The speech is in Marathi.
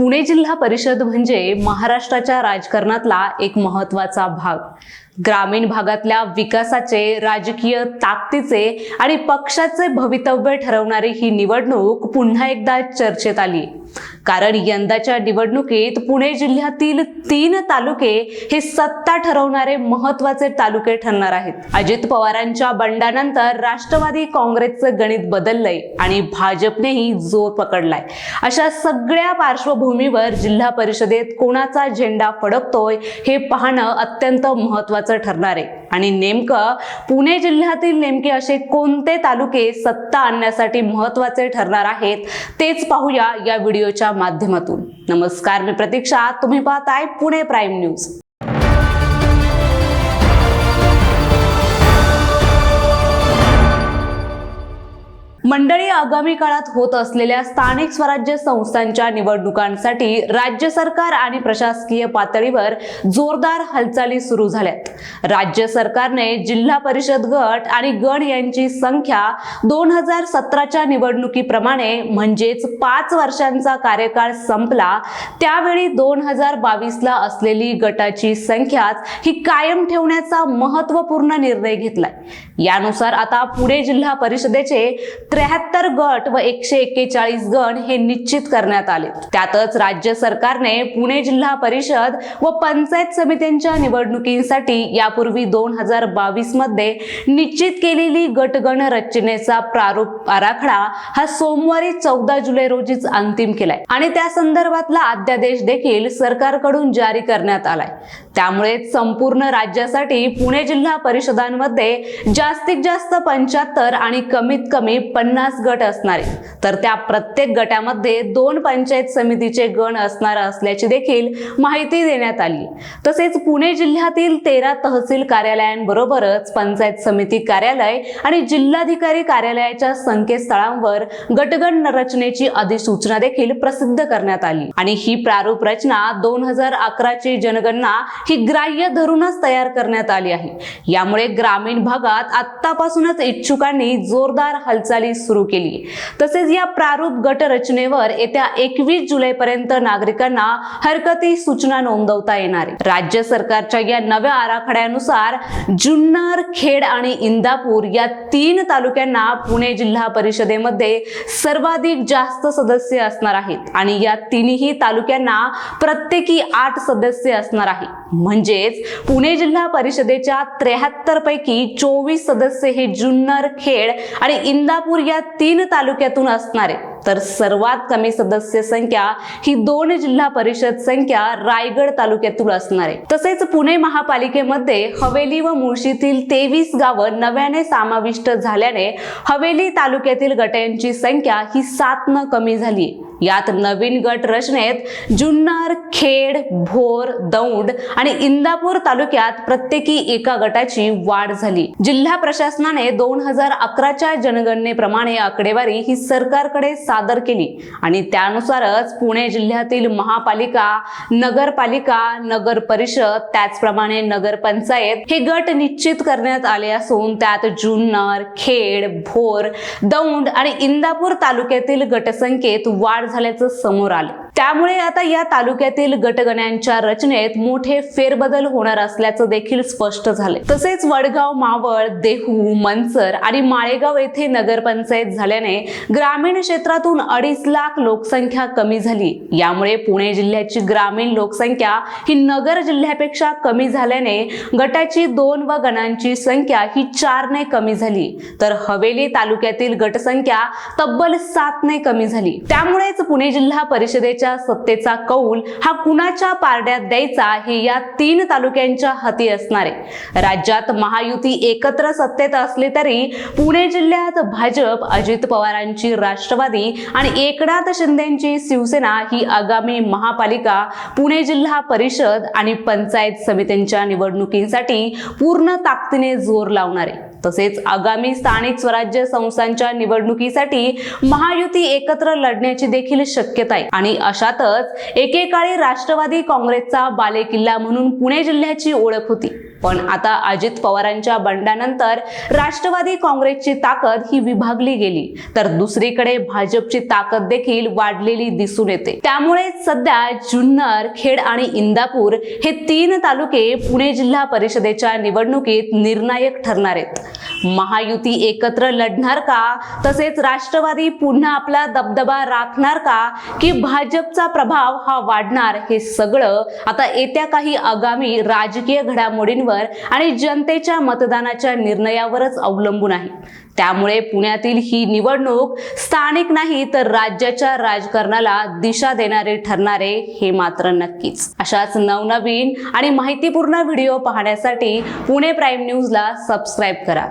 पुणे जिल्हा परिषद म्हणजे महाराष्ट्राच्या राजकारणातला एक महत्त्वाचा भाग. ग्रामीण भागातल्या विकासाचे राजकीय ताकदीचे आणि पक्षाचे भवितव्य ठरवणारी ही निवडणूक पुन्हा एकदा चर्चेत आली. कारण यंदाच्या निवडणुकीत पुणे जिल्ह्यातील तीन तालुके हे सत्ता ठरवणारे महत्त्वाचे तालुके ठरणार आहेत. अजित पवारांच्या बंडानंतर राष्ट्रवादी काँग्रेसचं गणित बदललंय आणि भाजपनेही जोर पकडलाय. अशा सगळ्या पार्श्वभूमीवर जिल्हा परिषदेत कोणाचा झेंडा फडकतोय हे पाहणं अत्यंत महत्वाचं ठरणार आहे. आणि नेमकं पुणे जिल्ह्यातील नेमके असे कोणते तालुके सत्ता आणण्यासाठी महत्त्वाचे ठरणार आहेत तेच पाहूया या व्हिडिओच्या माध्यमातून. नमस्कार मी प्रतीक्षा. तुम्ही पाहताय पुणे प्राईम न्यूज. मंडळी आगामी काळात होत असलेल्या स्थानिक स्वराज्य संस्थांच्या निवडणुकांसाठी राज्य सरकार आणि प्रशासकीय पातळीवर जोरदार हालचाली सुरू झाल्यात. राज्य सरकारने जिल्हा परिषद गट आणि गण यांची संख्या दोन हजार सतराच्या निवडणुकीप्रमाणे म्हणजेच पाच वर्षांचा कार्यकाळ संपला त्यावेळी दोन हजार बावीसला असलेली गटाची संख्याच ही कायम ठेवण्याचा महत्त्वपूर्ण निर्णय घेतलाय. यानुसार आता पुणे जिल्हा परिषदेचे त्र्याहत्तर गट व एकशे एक्केचाळीस गण हे निश्चित करण्यात आले त्यातच राज्य सरकारने पुणे जिल्हा परिषद व पंचायत समित्यांच्या निवडणुकीसाठी यापूर्वी दोन हजार बावीसमध्ये निश्चित केलेली गटगण रचनेचा प्रारूप आराखडा हा सोमवारी चौदा जुलै रोजीच अंतिम केलाय. आणि त्या संदर्भातला अध्यादेश देखील सरकारकडून जारी करण्यात आलाय. त्यामुळे संपूर्ण राज्यासाठी पुणे जिल्हा परिषदांमध्ये जास्तीत जास्त पंच्याहत्तर आणि कमीत कमी पन्नास गट असणारे तर त्या प्रत्येक गटामध्ये दोन पंचायत समितीचे गण असणार असल्याची देखील माहिती देण्यात आली. तसेच पुणे जिल्ह्यातील तेरा तहसील कार्यालयांबरोबरच पंचायत समिती कार्यालय आणि जिल्हाधिकारी कार्यालयाच्या संकेतस्थळांवर गटगण रचनेची अधिसूचना देखील प्रसिद्ध करण्यात आली. आणि ही प्रारूप रचना दोन हजार अकराची जनगणना ही ग्राह्य धरूनच तयार करण्यात आली आहे. यामुळे ग्रामीण भागात आतापासूनच इच्छुकांनी जोरदार हालचाली सुरू केली. तसेच या प्रारूप गट रचनेवर येत्या एकवीस जुलै पर्यंत नागरिकांना हरकती सूचना नोंदवता येणार आहे. राज्य सरकारच्या या नव्या आराखड्यानुसार जुन्नर खेड आणि इंदापूर या तीन तालुक्यांना पुणे जिल्हा परिषदेमध्ये सर्वाधिक जास्त सदस्य असणार आहेत आणि या तिन्ही तालुक्यांना प्रत्येकी आठ सदस्य असणार आहे म्हणजेच पुणे जिल्हा परिषदेच्या त्र्याहत्तर पैकी चोवीस सदस्य हे जुन्नर खेड आणि इंदापूर या तीन तालुक्यातून असणारे. तर सर्वात कमी सदस्य संख्या ही दोन जिल्हा परिषद संख्या रायगड तालुक्यातून असणार. आहे तसेच पुणे महापालिकेमध्ये हवेली व मुळशीतील तेवीस गावं नव्याने समाविष्ट झाल्याने हवेली तालुक्यातील गटांची संख्या ही सात न कमी झाली यात नवीन गट रचनेत जुन्नर खेड भोर दौंड आणि इंदापूर तालुक्यात प्रत्येकी एका गटाची वाढ झाली. जिल्हा प्रशासनाने दोन हजार अकराच्या जनगणनेप्रमाणे आकडेवारी ही सरकारकडे सादर केली आणि त्यानुसारच पुणे जिल्ह्यातील महापालिका नगरपालिका नगर परिषद त्याचप्रमाणे नगरपंचायत हे गट निश्चित करण्यात आले असून त्यात जुन्नर खेड भोर दौंड आणि इंदापूर तालुक्यातील गटसंख्येत वाढ झाल्याचं समोर आलं. त्यामुळे आता या तालुक्यातील गटगण्यांच्या रचनेत मोठे फेरबदल होणार असल्याचं देखील स्पष्ट झाले तसेच वडगाव मावळ देहू मनसर आणि माळेगाव येथे नगरपंचायत झाल्याने ग्रामीण क्षेत्रातून अडीच लाख लोकसंख्या कमी झाली. यामुळे पुणे जिल्ह्याची ग्रामीण लोकसंख्या ही नगर जिल्ह्यापेक्षा कमी झाल्याने गटाची दोन व गणांची संख्या ही चारने कमी झाली. तर हवेली तालुक्यातील गटसंख्या तब्बल सातने कमी झाली. त्यामुळेच पुणे जिल्हा परिषदेच्या सत्तेचा कौल हा कुणाच्या पारड्यात द्यायचा हे या तीन तालुक्यांच्या हाती असणार आहे. राज्यात महायुती एकत्र सत्तेत असली तरी पुणे जिल्ह्यात भाजप अजित पवारांची राष्ट्रवादी आणि एकनाथ शिंदेची शिवसेना ही आगामी महापालिका पुणे जिल्हा परिषद आणि पंचायत समित्यांच्या निवडणुकीसाठी पूर्ण ताकदीने जोर लावणार आहे. तसेच आगामी स्थानिक स्वराज्य संस्थांच्या निवडणुकीसाठी महायुती एकत्र लढण्याची देखील शक्यता आहे. आणि अशातच एकेकाळी राष्ट्रवादी काँग्रेसचा बालेकिल्ला म्हणून पुणे जिल्ह्याची ओळख होती. पण आता अजित पवारांच्या बंडानंतर राष्ट्रवादी काँग्रेसची ताकद ही विभागली गेली. तर दुसरीकडे भाजपची ताकद देखील वाढलेली दिसून येते. त्यामुळे सध्या जुन्नर खेड आणि इंदापूर हे तीन तालुके पुणे जिल्हा परिषदेच्या निवडणुकीत निर्णायक ठरणार आहेत. महायुती एकत्र लढणार का? तसेच राष्ट्रवादी पुन्हा आपला दबदबा राखणार का? की भाजपचा प्रभाव हा वाढणार? हे सगळं आता येत्या काही आगामी राजकीय घडामोडींवर आणि जनतेच्या मतदानाच्या निर्णयावरच अवलंबून आहे. त्यामुळे पुण्यातील ही निवडणूक स्थानिक नाही तर राज्याच्या राजकारणाला दिशा देणारे ठरणारे हे मात्र नक्कीच. अशाच नवनवीन आणि माहितीपूर्ण व्हिडिओ पाहण्यासाठी पुणे प्राईम न्यूजला सबस्क्राईब करा.